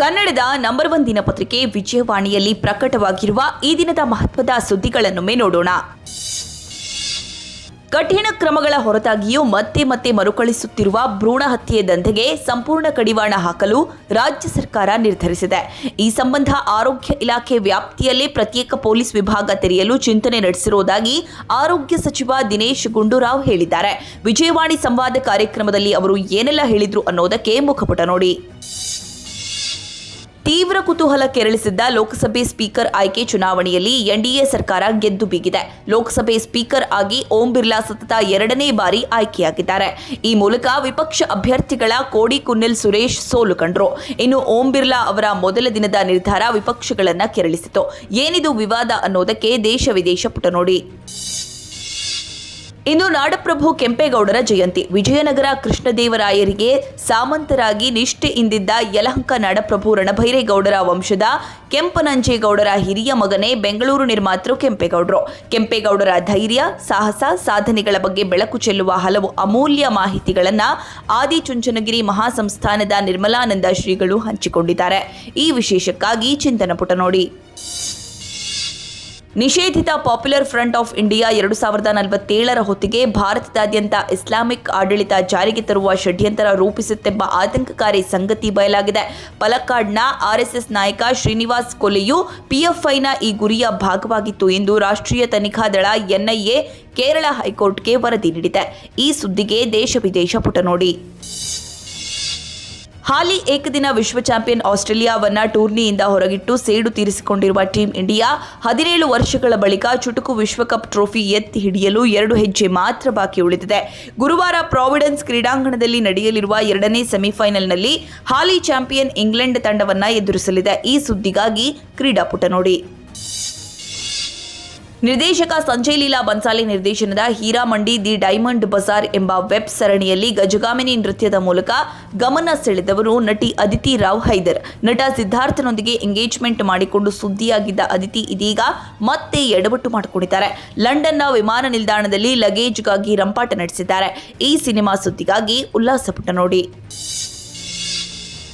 ಕನ್ನಡದ number one ದಿನಪತ್ರಿಕೆ ವಿಜಯವಾಣಿಯಲ್ಲಿ ಪ್ರಕಟವಾಗಿರುವ ಈ ದಿನದ ಮಹತ್ವದ ಸುದ್ದಿಗಳನ್ನೊಮ್ಮೆ ನೋಡೋಣ. ಕಠಿಣ ಕ್ರಮಗಳ ಹೊರತಾಗಿಯೂ ಮತ್ತೆ ಮತ್ತೆ ಮರುಕಳಿಸುತ್ತಿರುವ ಭ್ರೂಣ ಹತ್ಯೆ ದಂಧೆಗೆ ಸಂಪೂರ್ಣ ಕಡಿವಾಣ ಹಾಕಲು ರಾಜ್ಯ ಸರ್ಕಾರ ನಿರ್ಧರಿಸಿದೆ. ಈ ಸಂಬಂಧ ಆರೋಗ್ಯ ಇಲಾಖೆ ವ್ಯಾಪ್ತಿಯಲ್ಲೇ ಪ್ರತ್ಯೇಕ ಪೊಲೀಸ್ ವಿಭಾಗ ತೆರೆಯಲು ಚಿಂತನೆ ನಡೆಸಿರುವುದಾಗಿ ಆರೋಗ್ಯ ಸಚಿವ ದಿನೇಶ್ ಗುಂಡೂರಾವ್ ಹೇಳಿದ್ದಾರೆ. ವಿಜಯವಾಣಿ ಸಂವಾದ ಕಾರ್ಯಕ್ರಮದಲ್ಲಿ ಅವರು ಏನೆಲ್ಲ ಹೇಳಿದ್ರು ಅನ್ನೋದಕ್ಕೆ ಮುಖಪುಟ ನೋಡಿ. ತೀವ್ರ ಕುತೂಹಲ ಕೆರಳಿಸಿದ್ದ ಲೋಕಸಭೆ ಸ್ಪೀಕರ್ ಆಯ್ಕೆ ಚುನಾವಣೆಯಲ್ಲಿ ಎನ್ಡಿಎ ಸರ್ಕಾರ ಗೆದ್ದು ಬೀಗಿದೆ. ಲೋಕಸಭೆ ಸ್ಪೀಕರ್ ಆಗಿ ಓಂ ಬಿರ್ಲಾ ಸತತ ಎರಡನೇ ಬಾರಿ ಆಯ್ಕೆಯಾಗಿದ್ದಾರೆ. ಈ ಮೂಲಕ ವಿಪಕ್ಷ ಅಭ್ಯರ್ಥಿಗಳ ಕೋಡಿ ಕುನ್ನಿಲ್ ಸುರೇಶ್ ಸೋಲು ಕಂಡ್ರು. ಇನ್ನು ಓಂ ಬಿರ್ಲಾ ಅವರ ಮೊದಲ ದಿನದ ನಿರ್ಧಾರ ವಿಪಕ್ಷಗಳನ್ನ ಕೆರಳಿಸಿತು ಏನಿದು ವಿವಾದ ಅನ್ನೋದಕ್ಕೆ ದೇಶ ವಿದೇಶ ಪುಟ ನೋಡಿ. ಇಂದು ನಾಡಪ್ರಭು ಕೆಂಪೇಗೌಡರ ಜಯಂತಿ. ವಿಜಯನಗರ ಕೃಷ್ಣದೇವರಾಯರಿಗೆ ಸಾಮಂತರಾಗಿ ನಿಷ್ಠೆಯಿಂದಿದ್ದ ಯಲಹಂಕ ನಾಡಪ್ರಭು ರಣಭೈರೇಗೌಡರ ವಂಶದ ಕೆಂಪನಂಜೇಗೌಡರ ಹಿರಿಯ ಮಗನೇ ಬೆಂಗಳೂರು ನಿರ್ಮಾತೃ ಕೆಂಪೇಗೌಡರು. ಕೆಂಪೇಗೌಡರ ಧೈರ್ಯ, ಸಾಹಸ, ಸಾಧನೆಗಳ ಬಗ್ಗೆ ಬೆಳಕು ಚೆಲ್ಲುವ ಹಲವು ಅಮೂಲ್ಯ ಮಾಹಿತಿಗಳನ್ನು ಆದಿಚುಂಚನಗಿರಿ ಮಹಾಸಂಸ್ಥಾನದ ನಿರ್ಮಲಾನಂದ ಶ್ರೀಗಳು ಹಂಚಿಕೊಂಡಿದ್ದಾರೆ. ಈ ವಿಶೇಷಕ್ಕಾಗಿ ಚಿಂತನ ಪುಟ ನೋಡಿ. ನಿಷೇಧಿತ ಪಾಪ್ಯುಲರ್ ಫ್ರಂಟ್ ಆಫ್ ಇಂಡಿಯಾ ಎರಡು ಸಾವಿರದ ನಲವತ್ತೇಳರ ಹೊತ್ತಿಗೆ ಭಾರತದಾದ್ಯಂತ ಇಸ್ಲಾಮಿಕ್ ಆಡಳಿತ ಜಾರಿಗೆ ತರುವ ಷಡ್ಯಂತರ ರೂಪಿಸುತ್ತೆಂಬ ಆತಂಕಕಾರಿ ಸಂಗತಿ ಬಯಲಾಗಿದೆ. ಪಲಕ್ಕಾಡ್ನ ಆರ್ಎಸ್ಎಸ್ ನಾಯಕ ಶ್ರೀನಿವಾಸ್ ಕೊಲೆಯು ಪಿಎಫ್ಐನ ಈ ಗುರಿಯ ಭಾಗವಾಗಿತ್ತು ಎಂದು ರಾಷ್ಟ್ರೀಯ ತನಿಖಾ ದಳ ಎನ್ಐಎ ಕೇರಳ ಹೈಕೋರ್ಟ್ಗೆ ವರದಿ ನೀಡಿದೆ. ಈ ಸುದ್ದಿಗೆ ದೇಶ ವಿದೇಶ ಪುಟ ನೋಡಿ ಹಾಲಿ ಏಕದಿನ ವಿಶ್ವ ಚಾಂಪಿಯನ್ ಆಸ್ಟ್ರೇಲಿಯಾವನ್ನ ಟೂರ್ನಿಯಿಂದ ಹೊರಗಿಟ್ಟು ಸೇಡು ತೀರಿಸಿಕೊಂಡಿರುವ ಟೀಂ ಇಂಡಿಯಾ ಹದಿನೇಳು ವರ್ಷಗಳ ಬಳಿಕ ಚುಟುಕು ವಿಶ್ವಕಪ್ ಟ್ರೋಫಿ ಎತ್ತಿ ಹಿಡಿಯಲು ಎರಡು ಹೆಜ್ಜೆ ಮಾತ್ರ ಬಾಕಿ ಉಳಿದಿದೆ. ಗುರುವಾರ ಪ್ರಾವಿಡೆನ್ಸ್ ಕ್ರೀಡಾಂಗಣದಲ್ಲಿ ನಡೆಯಲಿರುವ ಎರಡನೇ ಸೆಮಿಫೈನಲ್ನಲ್ಲಿ ಹಾಲಿ ಚಾಂಪಿಯನ್ ಇಂಗ್ಲೆಂಡ್ ತಂಡವನ್ನ ಎದುರಿಸಲಿದೆ. ಈ ಸುದ್ದಿಗಾಗಿ ಕ್ರೀಡಾಪುಟ ನೋಡಿ. ನಿರ್ದೇಶಕ ಸಂಜಯ್ ಲೀಲಾ ಬನ್ಸಾಲಿ ನಿರ್ದೇಶನದ ಹೀರಾಮಂಡಿ ದಿ ಡೈಮಂಡ್ ಬಜಾರ್ ಎಂಬ ವೆಬ್ ಸರಣಿಯಲ್ಲಿ ಗಜಗಾಮಿನಿ ನೃತ್ಯದ ಮೂಲಕ ಗಮನ ಸೆಳೆದವರು ನಟಿ ಅದಿತಿ ರಾವ್ ಹೈದರ್. ನಟ ಸಿದ್ಧಾರ್ಥನೊಂದಿಗೆ ಎಂಗೇಜ್ಮೆಂಟ್ ಮಾಡಿಕೊಂಡು ಸುದ್ದಿಯಾಗಿದ್ದ ಅದಿತಿ ಇದೀಗ ಮತ್ತೆ ಎಡವಟ್ಟು ಮಾಡಿಕೊಂಡಿದ್ದಾರೆ. ಲಂಡನ್ನ ವಿಮಾನ ನಿಲ್ದಾಣದಲ್ಲಿ ಲಗೇಜ್ಗಾಗಿ ರಂಪಾಟ ನಡೆಸಿದ್ದಾರೆ. ಈ ಸಿನಿಮಾ ಸುದ್ದಿಗಾಗಿ ಉಲ್ಲಾಸ ಪುಟ ನೋಡಿ.